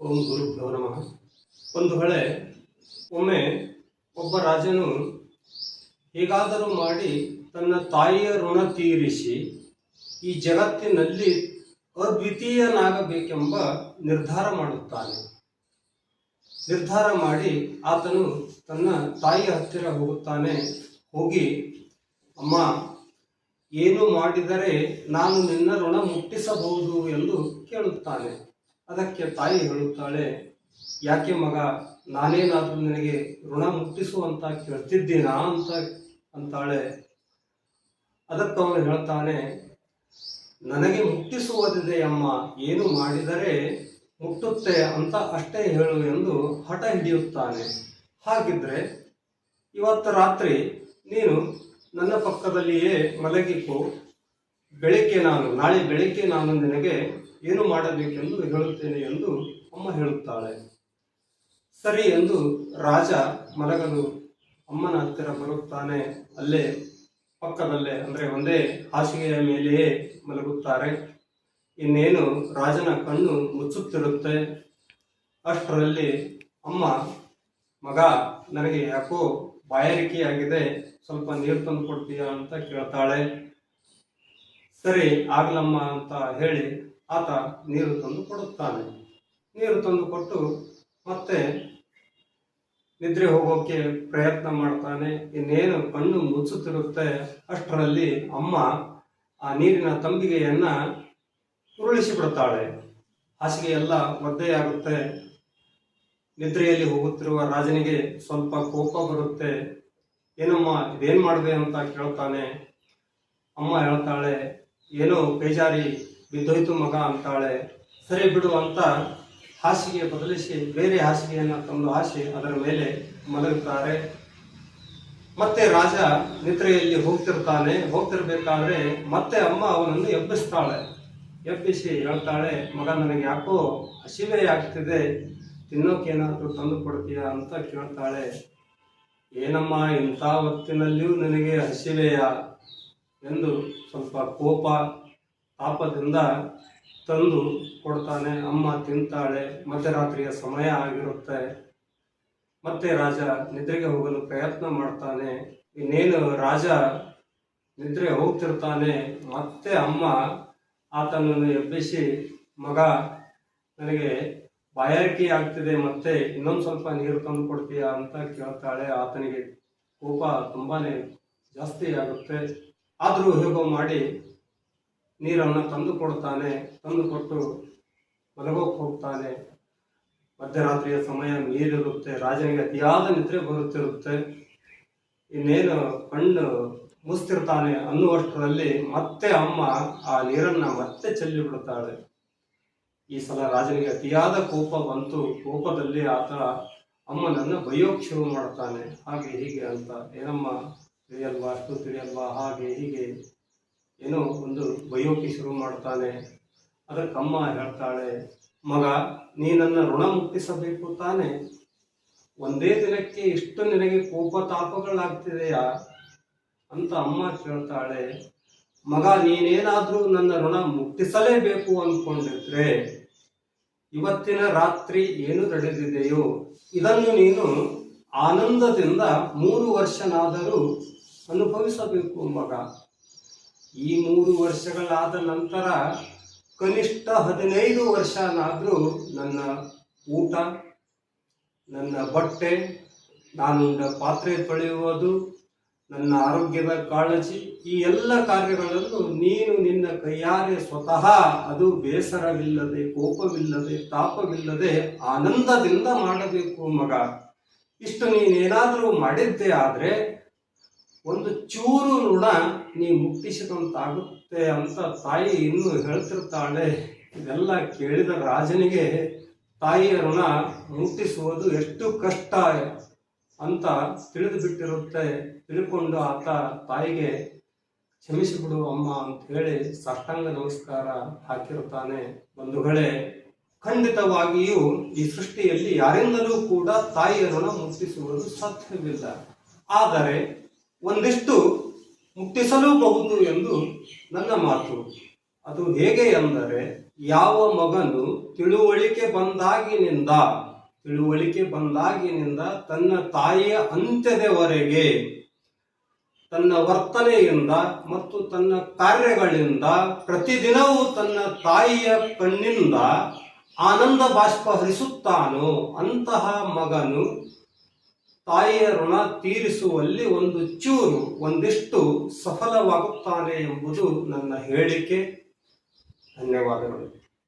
ಓಂ ಗುರುಭ್ಯೋ ನಮಃ. ಒಂದು ವೇಳೆ ಒಮ್ಮೆ ಒಬ್ಬ ರಾಜನು ಹೇಗಾದರೂ ಮಾಡಿ ತನ್ನ ತಾಯಿಯ ಋಣ ತೀರಿಸಿ ಈ ಜಗತ್ತಿನಲ್ಲಿ ಅದ್ವಿತೀಯನಾಗಬೇಕೆಂಬ ನಿರ್ಧಾರ ಮಾಡುತ್ತಾನೆ. ನಿರ್ಧಾರ ಮಾಡಿ ಆತನು ತನ್ನ ತಾಯಿಯ ಹತ್ತಿರ ಹೋಗುತ್ತಾನೆ. ಹೋಗಿ, ಅಮ್ಮ, ಏನು ಮಾಡಿದರೆ ನಾನು ನಿನ್ನ ಋಣ ಮುಟ್ಟಿಸಬಹುದು? ಎಂದು ಕೇಳುತ್ತಾನೆ. ಅದಕ್ಕೆ ತಾಯಿ ಹೇಳುತ್ತಾಳೆ, ಯಾಕೆ ಮಗ, ನಾನೇನಾದರೂ ನಿನಗೆ ಋಣ ಮುಟ್ಟಿಸು ಅಂತ ಕೇಳ್ತಿದ್ದೀನಾ ಅಂತ ಅಂತಾಳೆ. ಅದಕ್ಕೆ ಅವನು ಹೇಳ್ತಾನೆ, ನನಗೆ ಮುಟ್ಟಿಸುವುದಿದೆ ಅಮ್ಮ, ಏನು ಮಾಡಿದರೆ ಮುಟ್ಟುತ್ತೆ ಅಂತ ಅಷ್ಟೇ ಹೇಳು ಎಂದು ಹಠ ಹಿಡಿಯುತ್ತಾನೆ. ಹಾಗಿದ್ರೆ ಇವತ್ತು ರಾತ್ರಿ ನೀನು ನನ್ನ ಪಕ್ಕದಲ್ಲಿಯೇ ಮಲಗಿಕೋ ಬೆಳಿಗ್ಗೆ ನಾನು, ನಾಳೆ ಬೆಳಗ್ಗೆ ನಾನು ನಿನಗೆ ಏನು ಮಾಡಬೇಕೆಂದು ಹೇಳುತ್ತೇನೆ ಎಂದು ಅಮ್ಮ ಹೇಳುತ್ತಾಳೆ. ಸರಿ ಎಂದು ರಾಜ ಮಲಗಲು ಅಮ್ಮನ ಹತ್ತಿರ ಬರುತ್ತಾನೆ ಅಲ್ಲೇ ಪಕ್ಕದಲ್ಲೇ, ಅಂದರೆ ಒಂದೇ ಹಾಸಿಗೆಯ ಮೇಲೆಯೇ ಮಲಗುತ್ತಾರೆ. ಇನ್ನೇನು ರಾಜನ ಕಣ್ಣು ಮುಚ್ಚುತ್ತಿರುತ್ತೆ. ಅಷ್ಟರಲ್ಲಿ ಅಮ್ಮ, ಮಗ, ನನಗೆ ಯಾಕೋ ಬಾಯಾರಿಕೆಯಾಗಿದೆ, ಸ್ವಲ್ಪ ನೀರು ತಂದು ಕೊಡ್ತೀಯಾ ಅಂತ ಕೇಳ್ತಾಳೆ. ಸರಿ, ಆಗ್ಲಮ್ಮ ಅಂತ ಹೇಳಿ ಆತ ನೀರು ತಂದು ಕೊಡುತ್ತಾನೆ. ನೀರು ತಂದು ಕೊಟ್ಟು ಮತ್ತೆ ನಿದ್ರೆ ಹೋಗೋಕೆ ಪ್ರಯತ್ನ ಮಾಡ್ತಾನೆ. ಇನ್ನೇನು ಕಣ್ಣು ಮುಚ್ಚುತ್ತಿರುತ್ತೆ ಅಷ್ಟರಲ್ಲಿ ಅಮ್ಮ ಆ ನೀರಿನ ತಂಬಿಗೆಯನ್ನ ಉರುಳಿಸಿ ಬಿಡುತ್ತಾಳೆ ಹಾಸಿಗೆ ಎಲ್ಲ ಒದ್ದೆಯಾಗುತ್ತೆ. ನಿದ್ರೆಯಲ್ಲಿ ಹೋಗುತ್ತಿರುವ ರಾಜನಿಗೆ ಸ್ವಲ್ಪ ಕೋಪ ಬರುತ್ತೆ. ಏನಮ್ಮ, ಇದೇನು ಮಾಡಿದೆ ಅಂತ ಕೇಳ್ತಾನೆ. ಅಮ್ಮ ಹೇಳ್ತಾಳೆ ಏನೋ ಬೇಜಾರಿ ಬಿದ್ದೋಯ್ತು ಮಗ ಅಂತಾಳೆ. ಸರಿ ಬಿಡು ಅಂತ ಹಾಸಿಗೆ ಬದಲಿಸಿ ಬೇರೆ ಹಾಸಿಗೆಯನ್ನು ತಂದು ಹಾಸಿ ಅದರ ಮೇಲೆ ಮಲಗುತ್ತಾರೆ. ಮತ್ತೆ ರಾಜ ನಿದ್ರೆಯಲ್ಲಿ ಹೋಗ್ತಿರ್ತಾನೆ. ಹೋಗ್ತಿರ್ಬೇಕಾದ್ರೆ ಮತ್ತೆ ಅಮ್ಮ ಅವನನ್ನು ಎಬ್ಬಿಸ್ತಾಳೆ. ಎಬ್ಬಿಸಿ ಹೇಳ್ತಾಳೆ, ಮಗ, ನನಗೆ ಯಾಕೋ ಹಸಿವೆ ಆಗ್ತಿದೆ. ತಿನ್ನೋಕೇನಾದರೂ ತಂದು ಕೊಡ್ತೀಯಾ ಅಂತ ಕೇಳ್ತಾಳೆ. ಏನಮ್ಮ, ಇಂಥ ಹೊತ್ತಿನಲ್ಲಿಯೂ ನನಗೆ ಹಸಿವೆಯ? ಎಂದು ಸ್ವಲ್ಪ ಕೋಪ, ತಾಪದಿಂದ ತಂದು ಕೊಡ್ತಾನೆ. ಅಮ್ಮ ತಿಂತಾಳೆ. ಮಧ್ಯರಾತ್ರಿಯ ಸಮಯ ಆಗಿರುತ್ತೆ. ಮತ್ತೆ ರಾಜ ನಿದ್ರೆಗೆ ಹೋಗಲು ಪ್ರಯತ್ನ ಮಾಡ್ತಾನೆ. ಇನ್ನೇನು ರಾಜ ನಿದ್ರೆ ಹೋಗ್ತಿರ್ತಾನೆ. ಮತ್ತೆ ಅಮ್ಮ ಆತನನ್ನು ಎಬ್ಬಿಸಿ, ಮಗ, ನನಗೆ ಬಾಯಾರಿಕೆ ಆಗ್ತಿದೆ. ಮತ್ತೆ ಇನ್ನೊಂದು ಸ್ವಲ್ಪ ನೀರು ತಂದು ಕೊಡ್ತೀಯಾ? ಅಂತ ಕೇಳ್ತಾಳೆ. ಆತನಿಗೆ ಕೋಪ ತುಂಬಾನೇ ಜಾಸ್ತಿ ಆಗುತ್ತೆ. ಆದರೂ ಹೇಗೋ ಮಾಡಿ ನೀರನ್ನು ತಂದು ಕೊಡ್ತಾನೆ, ತಂದು ಕೊಟ್ಟು ಮಲಗೋಕೆ ಹೋಗ್ತಾನೆ. ಮಧ್ಯರಾತ್ರಿಯ ಸಮಯ ನೀರಿರುತ್ತೆ, ರಾಜನಿಗೆ ಅತಿಯಾದ ನಿದ್ರೆ ಬರುತ್ತಿರುತ್ತೆ. ಇನ್ನೇನು ಕಣ್ಣು ಮುಸ್ತಿರ್ತಾನೆ ಅನ್ನುವಷ್ಟರಲ್ಲಿ ಮತ್ತೆ ಅಮ್ಮ ಆ ನೀರನ್ನ ಮತ್ತೆ ಚೆಲ್ಲಿ ಬಿಡುತ್ತಾಳೆ. ಈ ಸಲ ರಾಜನಿಗೆ ಅತಿಯಾದ ಕೋಪ ಬಂತು. ಕೋಪದಲ್ಲಿ ಆತ ಅಮ್ಮನನ್ನು ಬೈಯೋಕ್ ಶುರು ಮಾಡ್ತಾನೆ. ಹಾಗೆ ಹೀಗೆ ಅಂತ. ಏನಮ್ಮ? ತಿಳಿಯಲ್ವಾ, ಅಷ್ಟು ತಿಳಿಯಲ್ವಾ, ಹಾಗೆ ಹೀಗೆ ಏನೋ ಒಂದು ಬಯೋಕಿ ಶುರು ಮಾಡ್ತಾನೆ. ಅದಕ್ಕಮ್ಮ ಹೇಳ್ತಾಳೆ, ಮಗ, ನೀ ನನ್ನ ಋಣ ಮುಕ್ತಿಸಬೇಕು ತಾನೆ. ಒಂದೇ ದಿನಕ್ಕೆ ಇಷ್ಟು ನಿನಗೆ ಕೋಪ ತಾಪಗಳಾಗ್ತಿದೆಯಾ? ಅಂತ ಅಮ್ಮ ಕೇಳ್ತಾಳೆ, ಮಗ, ನೀನೇನಾದರೂ ನನ್ನ ಋಣ ಮುಕ್ತಿಸಲೇಬೇಕು ಅಂದ್ಕೊಂಡಿದ್ರೆ ಇವತ್ತಿನ ರಾತ್ರಿ ಏನು ನಡೆದಿದೆಯೋ, ಇದನ್ನು ನೀನು ಆನಂದದಿಂದ ಮೂರು ವರ್ಷನಾದರೂ ಅನುಭವಿಸಬೇಕು ಮಗ. ಈ ಮೂರು ವರ್ಷಗಳಾದ ನಂತರ ಕನಿಷ್ಠ ಹದಿನೈದು ವರ್ಷನಾದರೂ ನನ್ನ ಊಟ, ನನ್ನ ಬಟ್ಟೆ, ನಾನು ಪಾತ್ರೆ ತೊಳೆಯುವುದು, ನನ್ನ ಆರೋಗ್ಯದ ಕಾಳಜಿ, ಈ ಎಲ್ಲ ಕಾರ್ಯಗಳನ್ನು ನೀನು ನಿನ್ನ ಕೈಯಾರೆ ಸ್ವತಃ ಅದು ಬೇಸರವಿಲ್ಲದೆ, ಕೋಪವಿಲ್ಲದೆ, ತಾಪವಿಲ್ಲದೆ ಆನಂದದಿಂದ ಮಾಡಬೇಕು ಮಗ. ಇಷ್ಟು ನೀನೇನಾದರೂ ಮಾಡಿದ್ದೆ ಆದ್ರೆ ಒಂದು ಚೂರು ಋಣ ನೀ ಮುಕ್ತಿಸಿದಂತಾಗುತ್ತೆ ಅಂತ ತಾಯಿ ಇನ್ನೂ ಹೇಳ್ತಿರ್ತಾಳೆ. ಇದೆಲ್ಲ ಕೇಳಿದ ರಾಜನಿಗೆ ತಾಯಿಯ ಋಣ ಮುಟ್ಟಿಸುವುದು ಎಷ್ಟು ಕಷ್ಟ ಅಂತ ತಿಳಿದು ಬಿಟ್ಟಿರುತ್ತೆ. ತಿಳ್ಕೊಂಡು ಆತ ತಾಯಿಗೆ, ಕ್ಷಮಿಸಿಬಿಡು ಅಮ್ಮ ಅಂತ ಹೇಳಿ ಸಾಷ್ಟಾಂಗ ನಮಸ್ಕಾರ ಹಾಕಿರುತ್ತಾನೆ. ಬಂಧುಗಳೇ, ಖಂಡಿತವಾಗಿಯೂ ಈ ಸೃಷ್ಟಿಯಲ್ಲಿ ಯಾರಿಂದಲೂ ಕೂಡ ತಾಯಿಯ ಋಣ ಮುಕ್ತಿಸುವುದು ಸಾಧ್ಯವಿಲ್ಲ. ಆದರೆ ಒಂದಿಷ್ಟು ಮುಟ್ಟಿಸಲೂಬಹುದು ಎಂದು ನನ್ನ ಮಾತು. ಅದು ಹೇಗೆ ಎಂದರೆ ಯಾವ ಮಗನು ತಿಳುವಳಿಕೆ ಬಂದಾಗಿನಿಂದ ತಿಳುವಳಿಕೆ ಬಂದಾಗಿನಿಂದ ತನ್ನ ತಾಯಿಯ ಅಂತ್ಯದವರೆಗೆ ತನ್ನ ವರ್ತನೆಯಿಂದ ಮತ್ತು ತನ್ನ ಕಾರ್ಯಗಳಿಂದ ಪ್ರತಿದಿನವೂ ತನ್ನ ತಾಯಿಯ ಕಣ್ಣಿಂದ ಆನಂದ ಬಾಷ್ಪ ಹರಿಸುತ್ತಾನೋ ಅಂತಹ ಮಗನು ತಾಯಿಯ ಋಣ ತೀರಿಸುವಲ್ಲಿ ಒಂದು ಚೂರು ಒಂದಿಷ್ಟು ಸಫಲವಾಗುತ್ತಾನೆ ಎಂಬುದು ನನ್ನ ಹೇಳಿಕೆ. ಧನ್ಯವಾದಗಳು.